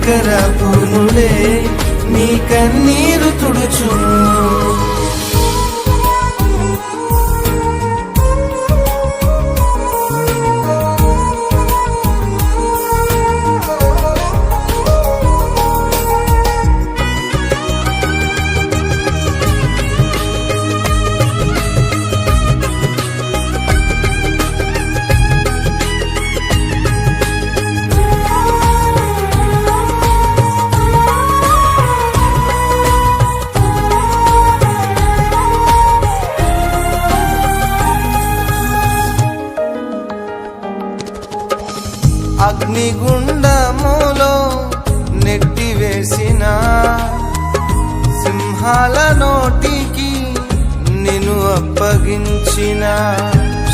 కనికరాపునుడే నీ కన్నీరు అగ్నిగుండములో నెట్టివేసిన సింహాల నోటికి నిన్ను అప్పగించిన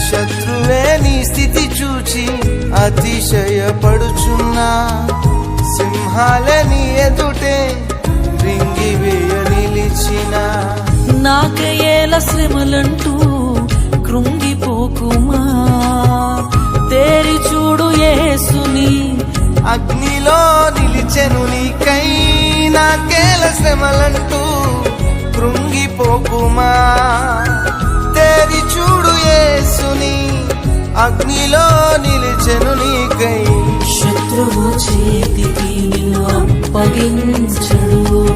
శత్రువే నీ స్థితి చూచి అతిశయపడుచున్నా సింహాల నీ ఎదుటే రింగివేయ నిలిచిన. నాకయేల శ్రమలంటూ కృంగిపోకుమా? తేరి చూడు ఏసు అగ్నిలో నిలిచెను నీకై నాకేల శ్రమలంటూ కృంగిపోకుమా? తేరి చూడు యేసుని అగ్నిలో నిలిచెను నీకై. శత్రువు చేతికి నిన్ను అప్పగించడు.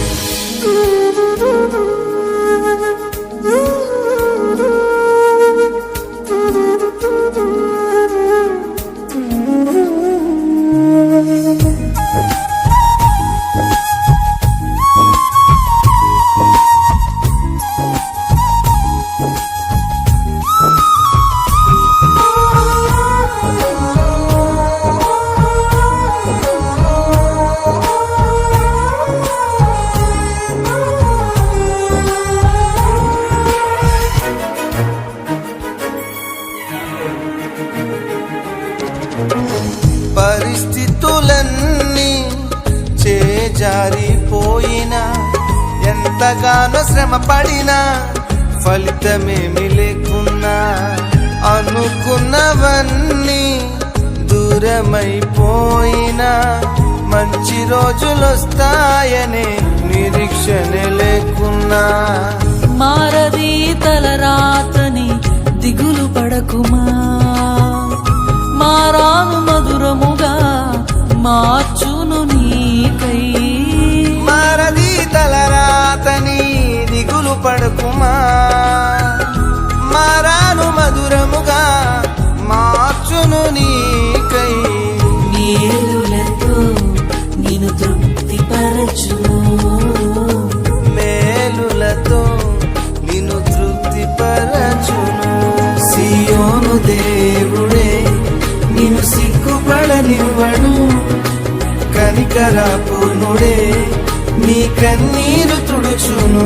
జారిపోయినా ఎంతగానో శ్రమ పడినా ఫలితమేమి లేకున్నా అనుకున్నవన్నీ దూరమైపోయినా మంచి రోజులొస్తాయనే నిరీక్షణ లేకున్నా. పడుకుమా? మారాను మధురముగా మార్చును నీకై మేలులతో నేను తృప్తి పరచును మేలులతో నిన్ను తృప్తి పరచును సియోను దేవుడే నిన్ను సిగ్గుపడనివ్వడు కనికరాపునుడే నీ కన్నీరు తుడుచును.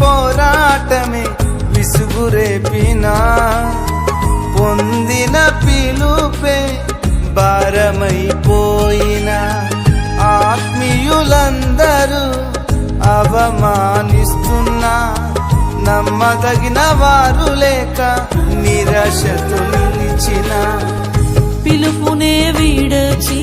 పోరాటమే విసుగురేపినా పొందిన పిలుపే భారమైపోయిన. ఆత్మీయులందరూ అవమానిస్తున్నా. నమ్మదగిన వారు లేక నిరాశతో నిలిచిన. పిలుపునే వీడచి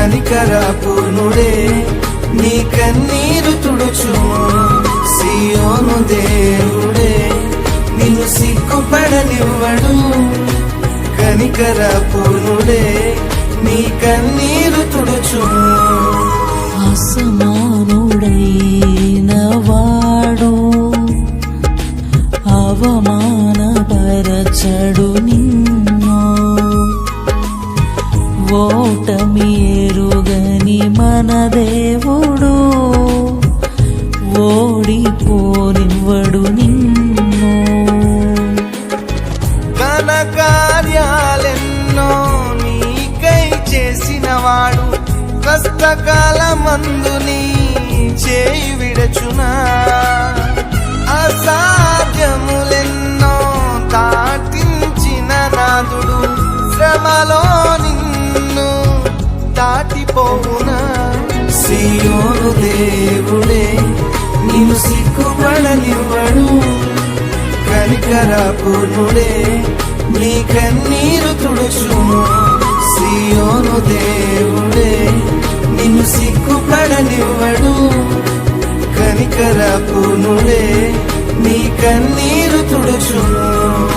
కనికర పూర్ణుడే నీ కన్నీరు తుడుచు సియోను దేవుడే నిన్ను సిగ్గుపడనివ్వడు. కనికర పూర్ణుడే నీ కన్నీరు తుడుచు అసమానుడైన వాడు అవమానపరచడు నిన్ను. ఓటమి ఎరుగని మన దేవుడు ఓడిపోనివ్వడు నిన్ను. ఘన కార్యాలెన్నో నీకై చేసినవాడు కష్టకాలమందు నీ చేయి విడచునా? దేవుడే నిన్ను సిగ్గుపడనివ్వడు. కనికర నీ కన్నీరు తుడుచును సియోను దేవుడే నిన్ను సిగ్గుపడనివ్వడు. కనికర నీ కన్నీరు తుడుచును